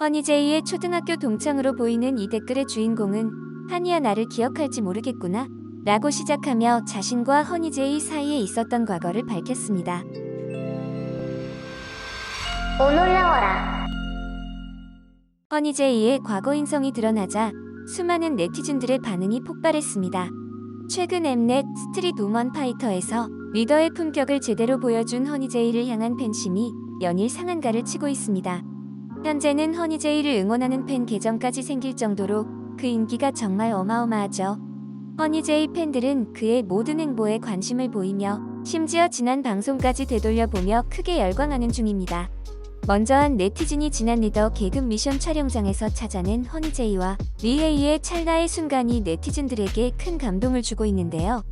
허니제이의 초등학교 동창으로 보이는 이 댓글의 주인공은 한이야 나를 기억할지 모르겠구나 라고 시작하며 자신과 허니제이 사이에 있었던 과거를 밝혔습니다. 오 놀라워라. 허니제이의 과거 인성이 드러나자 수많은 네티즌들의 반응이 폭발했습니다. 최근 엠넷 스트릿 우먼 파이터에서 리더의 품격을 제대로 보여준 허니제이를 향한 팬심이 연일 상한가를 치고 있습니다. 현재는 허니제이를 응원하는 팬 계정까지 생길 정도로 그 인기가 정말 어마어마하죠. 허니제이 팬들은 그의 모든 행보에 관심을 보이며 심지어 지난 방송까지 되돌려보며 크게 열광하는 중입니다. 먼저 한 네티즌이 지난 리더 계급 미션 촬영장에서 찾아낸 허니제이와 리에이의 찰나의 순간이 네티즌들에게 큰 감동을 주고 있는데요.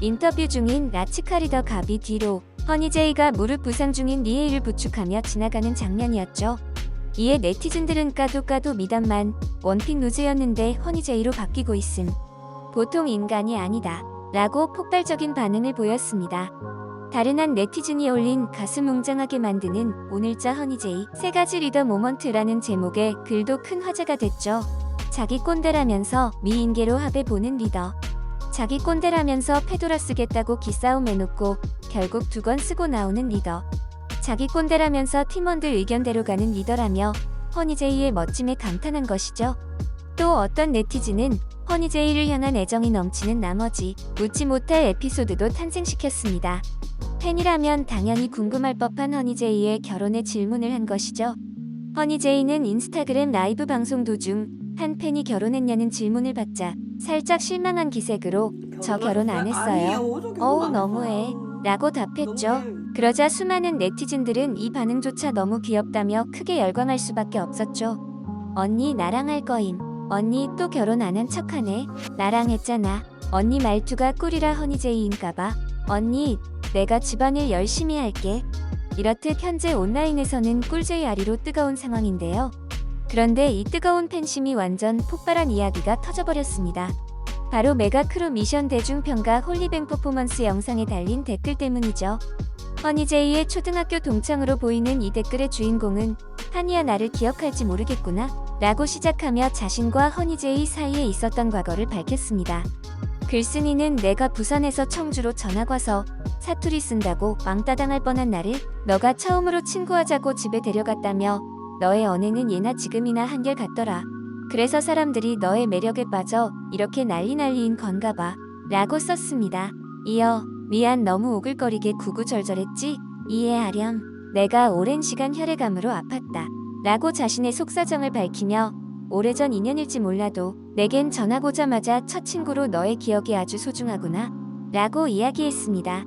인터뷰 중인 라치카 리더 가비 뒤로 허니제이가 무릎 부상 중인 리에이를 부축하며 지나가는 장면이었죠. 이에 네티즌들은 까도 까도 미담만 원픽 루즈였는데 허니제이로 바뀌고 있음. 보통 인간이 아니다. 라고 폭발적인 반응을 보였습니다. 다른 한 네티즌이 올린 가슴 웅장하게 만드는 오늘자 허니제이 세 가지 리더 모먼트라는 제목의 글도 큰 화제가 됐죠. 자기 꼰대라면서 미인계로 합해 보는 리더. 자기 꼰대라면서 페도라 쓰겠다고 기싸움 해놓고 결국 두권 쓰고 나오는 리더. 자기 꼰대라면서 팀원들 의견대로 가는 리더라며 허니제이의 멋짐에 감탄한 것이죠. 또 어떤 네티즌은 허니제이를 향한 애정이 넘치는 나머지 웃지 못할 에피소드도 탄생시켰습니다. 팬이라면 당연히 궁금할 법한 허니제이의 결혼에 질문을 한 것이죠. 허니제이는 인스타그램 라이브 방송 도중 한 팬이 결혼했냐는 질문을 받자 살짝 실망한 기색으로 저 결혼 안 했어요. 어우 너무해 라고 답했죠. 그러자 수많은 네티즌들은 이 반응조차 너무 귀엽다며 크게 열광할 수밖에 없었죠. 언니 나랑 할 거임. 언니 또 결혼 안 한 척하네. 나랑 했잖아. 언니 말투가 꿀이라 허니제이인가봐. 언니 내가 집안일 열심히 할게. 이렇듯 현재 온라인에서는 꿀제이 아리로 뜨거운 상황인데요. 그런데 이 뜨거운 팬심이 완전 폭발한 이야기가 터져버렸습니다. 바로 메가크루 미션 대중평가 홀리뱅 퍼포먼스 영상에 달린 댓글 때문이죠. 허니제이의 초등학교 동창으로 보이는 이 댓글의 주인공은 한이야 나를 기억할지 모르겠구나 라고 시작하며 자신과 허니제이 사이에 있었던 과거를 밝혔습니다. 글쓴이는 내가 부산에서 청주로 전학 와서 사투리 쓴다고 왕따당할 뻔한 나를 너가 처음으로 친구하자고 집에 데려갔다며 너의 언행은 예나 지금이나 한결 같더라. 그래서 사람들이 너의 매력에 빠져 이렇게 난리 난리인 건가 봐. 라고 썼습니다. 이어 미안 너무 오글거리게 구구절절했지? 이해하렴. 내가 오랜 시간 혈액암으로 아팠다. 라고 자신의 속사정을 밝히며 오래전 인연일지 몰라도 내겐 전학 오자마자 첫 친구로 너의 기억이 아주 소중하구나. 라고 이야기했습니다.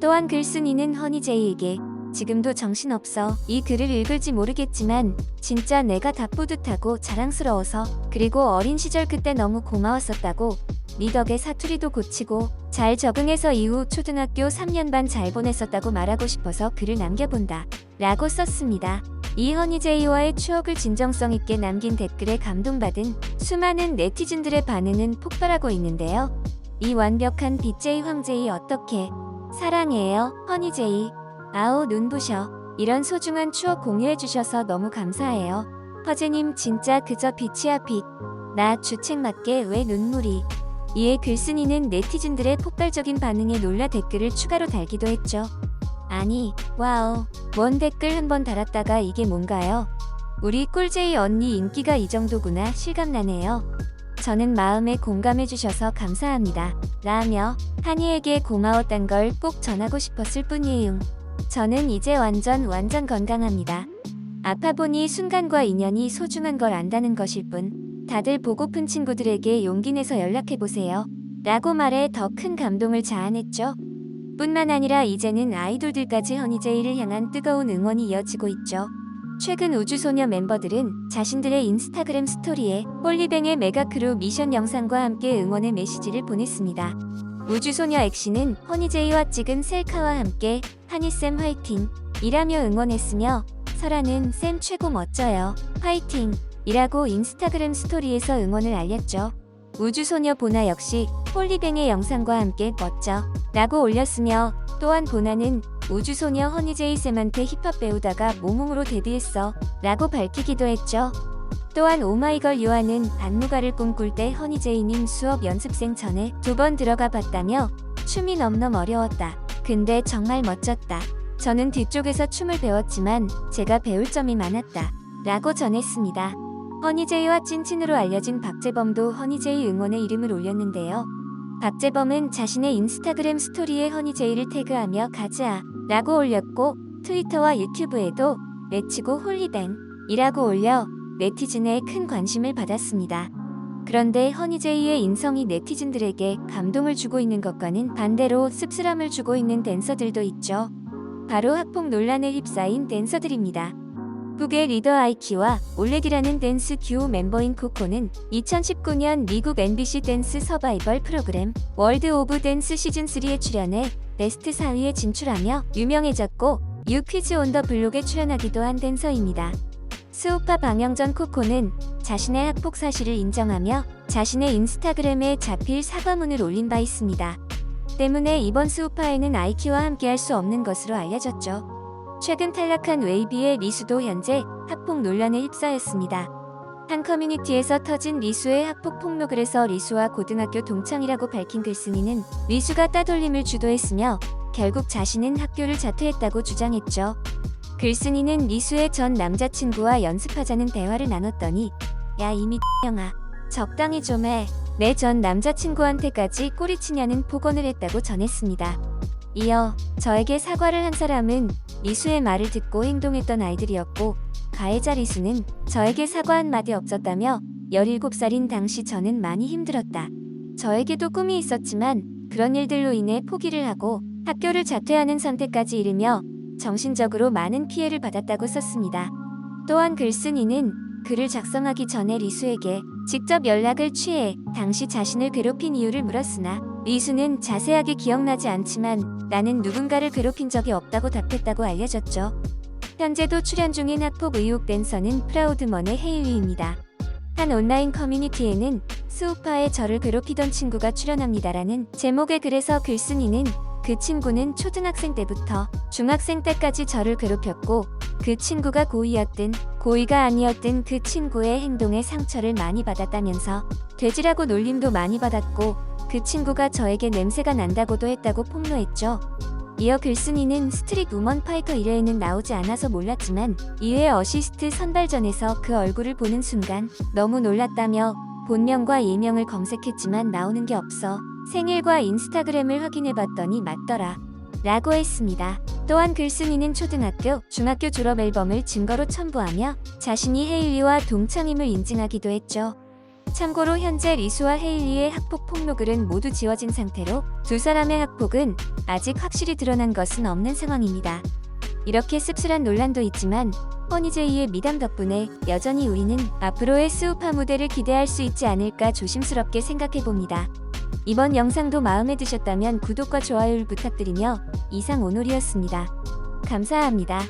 또한 글쓴이는 허니제이에게 지금도 정신없어. 이 글을 읽을지 모르겠지만 진짜 내가 다 뿌듯하고 자랑스러워서 그리고 어린 시절 그때 너무 고마웠었다고 네 덕에 사투리도 고치고 잘 적응해서 이후 초등학교 3년 반 잘 보냈었다고 말하고 싶어서 글을 남겨본다. 라고 썼습니다. 이 허니제이와의 추억을 진정성 있게 남긴 댓글에 감동받은 수많은 네티즌들의 반응은 폭발하고 있는데요. 이 완벽한 BJ 황제이 어떻게 사랑해요 허니 제이 아우 눈부셔 이런 소중한 추억 공유해주셔서 너무 감사해요. 허재님 진짜 그저 빛이야 빛. 나 주책 맞게 왜 눈물이. 이에 글쓴이는 네티즌들의 폭발적인 반응에 놀라 댓글을 추가로 달기도 했죠. 아니, 와우. 뭔 댓글 한번 달았다가 이게 뭔가요? 우리 꿀제이 언니 인기가 이 정도구나 실감나네요. 저는 마음에 공감해주셔서 감사합니다. 라며 한이에게 고마웠단 걸 꼭 전하고 싶었을 뿐이에요. 저는 이제 완전 완전 건강합니다. 아파 보니 순간과 인연이 소중한 걸 안다는 것일 뿐. 다들 보고픈 친구들에게 용기 내서 연락해 보세요. 라고 말해 더 큰 감동을 자아냈죠. 뿐만 아니라 이제는 아이돌들까지 허니제이를 향한 뜨거운 응원이 이어지고 있죠. 최근 우주소녀 멤버들은 자신들의 인스타그램 스토리에 홀리뱅의 메가크루 미션 영상과 함께 응원의 메시지를 보냈습니다. 우주소녀 엑시는 허니제이와 찍은 셀카와 함께 한이쌤 화이팅! 이라며 응원했으며 설아는 쌤 최고 멋져요. 화이팅! 이라고 인스타그램 스토리에서 응원을 알렸죠. 우주소녀 보나 역시 홀리뱅의 영상과 함께 멋져 라고 올렸으며 또한 보나는 우주소녀 허니제이 쌤한테 힙합 배우다가 모몽으로 데뷔했어 라고 밝히기도 했죠. 또한 오마이걸 유아는 안무가를 꿈꿀 때 허니제이님 수업 연습생 전에 두 번 들어가 봤다며 춤이 넘넘 어려웠다. 근데 정말 멋졌다. 저는 뒤쪽에서 춤을 배웠지만 제가 배울 점이 많았다. 라고 전했습니다. 허니제이와 찐친으로 알려진 박재범도 허니제이 응원의 이름을 올렸는데요. 박재범은 자신의 인스타그램 스토리에 허니제이를 태그하며 가즈아 라고 올렸고 트위터와 유튜브에도 내치고 홀리뱅 이라고 올려 네티즌의 큰 관심을 받았습니다. 그런데 허니제이의 인성이 네티즌들에게 감동을 주고 있는 것과는 반대로 씁쓸함을 주고 있는 댄서들도 있죠. 바로 학폭 논란에 휩싸인 댄서들입니다. 북의 리더 아이키와 올레디라는 댄스 듀오 멤버인 코코는 2019년 미국 MBC 댄스 서바이벌 프로그램 월드 오브 댄스 시즌3에 출연해 베스트 4위에 진출하며 유명해졌고 유 퀴즈 온 더 블록에 출연하기도 한 댄서입니다. 스우파 방영 전 코코는 자신의 학폭 사실을 인정하며 자신의 인스타그램에 자필 사과문을 올린 바 있습니다. 때문에 이번 스우파에는 아이키와 함께할 수 없는 것으로 알려졌죠. 최근 탈락한 웨이비의 리수도 현재 학폭 논란에 휩싸였습니다. 한 커뮤니티에서 터진 리수의 학폭 폭로글 에서 리수와 고등학교 동창이라고 밝힌 글쓴이는 리수가 따돌림을 주도했으며 결국 자신은 학교를 자퇴했다고 주장했죠. 글쓴이는 리수의 전 남자친구와 연습하자는 대화를 나눴더니 야 이미 형아 적당히 좀 해. 내 전 남자친구한테까지 꼬리치냐는 폭언을 했다고 전했습니다. 이어 저에게 사과를 한 사람은 리수의 말을 듣고 행동했던 아이들이었고 가해자 리수는 저에게 사과 한마디 없었다며 17살인 당시 저는 많이 힘들었다. 저에게도 꿈이 있었지만 그런 일들로 인해 포기를 하고 학교를 자퇴하는 선택까지 이르며 정신적으로 많은 피해를 받았다고 썼습니다. 또한 글쓴이는 글을 작성하기 전에 리수에게 직접 연락을 취해 당시 자신을 괴롭힌 이유를 물었으나 리수는 자세하게 기억나지 않지만 나는 누군가를 괴롭힌 적이 없다고 답했다고 알려졌죠. 현재도 출연 중인 학폭 의혹 댄서는 프라우드먼의 헤일리입니다. 한 온라인 커뮤니티에는 스우파에 저를 괴롭히던 친구가 출연합니다라는 제목의 글에서 글쓴이는 그 친구는 초등학생 때부터 중학생 때까지 저를 괴롭혔고 그 친구가 고의였든 고의가 아니었든 그 친구의 행동에 상처를 많이 받았다면서 돼지라고 놀림도 많이 받았고 그 친구가 저에게 냄새가 난다고도 했다고 폭로했죠. 이어 글쓴이는 스트릿 우먼 파이터 1회에는 나오지 않아서 몰랐지만 2회 어시스트 선발전에서 그 얼굴을 보는 순간 너무 놀랐다며 본명과 예명을 검색했지만 나오는 게 없어 생일과 인스타그램을 확인해 봤더니 맞더라. 라고 했습니다. 또한 글쓴이는 초등학교, 중학교 졸업 앨범을 증거로 첨부하며 자신이 헤일리와 동창임을 인증하기도 했죠. 참고로 현재 리수와 헤일리의 학폭 폭로글은 모두 지워진 상태로 두 사람의 학폭은 아직 확실히 드러난 것은 없는 상황입니다. 이렇게 씁쓸한 논란도 있지만 허니제이의 미담 덕분에 여전히 우리는 앞으로의 스우파 무대를 기대할 수 있지 않을까 조심스럽게 생각해 봅니다. 이번 영상도 마음에 드셨다면 구독과 좋아요를 부탁드리며 이상 오놀이었습니다. 감사합니다.